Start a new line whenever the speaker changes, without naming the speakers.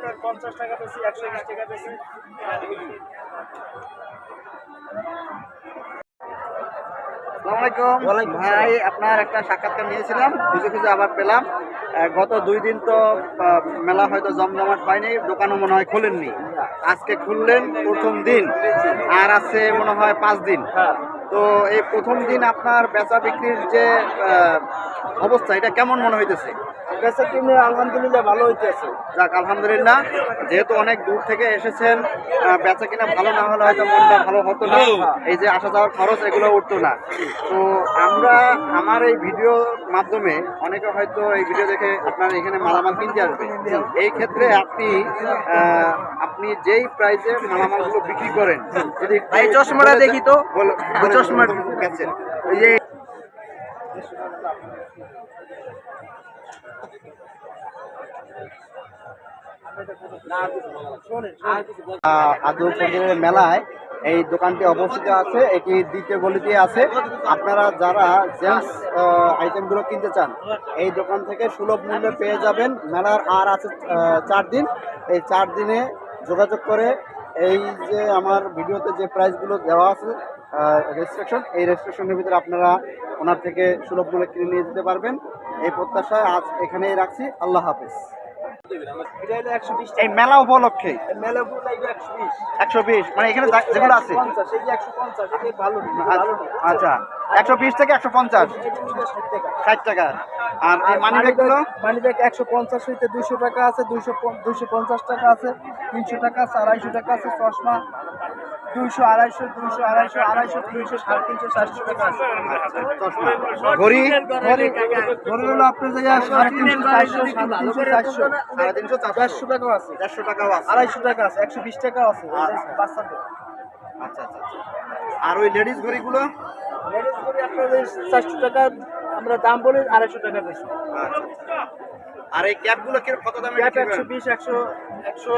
আপনার পঞ্চাশ টাকা বেশি একশো বিশ টাকা বেশি।
ভাই আপনার একটা সাক্ষাৎকার নিয়েছিলাম খুঁজে খুঁজে আবার পেলাম। গত দুই দিন তো মেলা হয়তো জমজমাট পাইনি দোকানও মনে হয় খোলেননি। আজকে খুললেন প্রথম দিন আর আছে মনে হয় পাঁচ দিন। তো এই প্রথম দিন আপনার বেচা বিক্রির যে অবস্থা এটা কেমন মনে হইতেছে?
বেচা কিনে আলহামদুলিল্লাহ ভালো হইতেছে।
যাক আলহামদুলিল্লাহ। যেহেতু অনেক দূর থেকে এসেছেন বেচা কিনা ভালো না হলে হয়তো মনটা ভালো হতো না। এই যে আসা যাওয়ার খরচ এগুলো উঠতো না। তো আমরা আমার এই ভিডিওর মাধ্যমে অনেকে হয়তো এই ভিডিও দেখে আপনার এখানে মালামাল কিনতে আসবে। এই ক্ষেত্রে আপনি আপনি যেই প্রাইসে মালামালগুলো বিক্রি করেন যদি
এই চশমাটা দেখি তো।
চশমা
এই
মেলায় এই দোকানটি অবস্থিত আছে এটি দ্বিতীয় গলিতে আছে। আপনারা যারা জেন্টস আইটেমগুলো কিনতে চান এই দোকান থেকে সুলভ মূল্যে পেয়ে যাবেন। মেলার আর আছে চার দিন। এই চার দিনে যোগাযোগ করে এই যে আমার ভিডিওতে যে প্রাইসগুলো দেওয়া আছে রেজিস্ট্রেশন এই রেজিস্ট্রেশনের ভিতরে আপনারা ওনার থেকে সুলভ মূল্যে কিনে নিয়ে যেতে পারবেন। এই প্রত্যাশায় আজ এখানেই রাখছি। আল্লাহ হাফিজ। এই মেলা উপলক্ষে?
একশো বিশ।
মানে এখানে যেগুলো আছে?
ভালো
আচ্ছা একশো বিশ থেকে একশো পঞ্চাশ?
ষাট টাকা
ষাট টাকা। আর এই মানি ব্যাগগুলো
মানি ব্যাগ একশো পঞ্চাশ হইতে দুইশো টাকা আছে দুইশো দুইশো পঞ্চাশ টাকা আছে তিনশো টাকা আছে আড়াইশো টাকা আছে চশমা দুইশো আড়াইশো দুইশো আড়াইশো আড়াইশো তিনশো সাড়ে তিনশো চারশো টাকা।
ঘড়ি
হলো আপনার জায়গায় সাড়ে তিনশো চারশো সাড়ে তিনশো চারশো।
সাড়ে তিনশো চারশো।
টাকাও আছে।
দেড়শো টাকাও আছে।
আড়াইশো টাকা আছে একশো বিশ টাকাও আছে। বাচ্চাদের।
আচ্ছা আচ্ছা আচ্ছা। আর ওই লেডিস ঘড়িগুলো?
লেডিস করে আপনাদের চারশো টাকা আমরা দাম বলি আড়াইশো টাকা বেশি
আচ্ছা আচ্ছা। আর এই ক্যাপগুলো কত দামে
ক্যাপ একশো? বিশ একশো একশো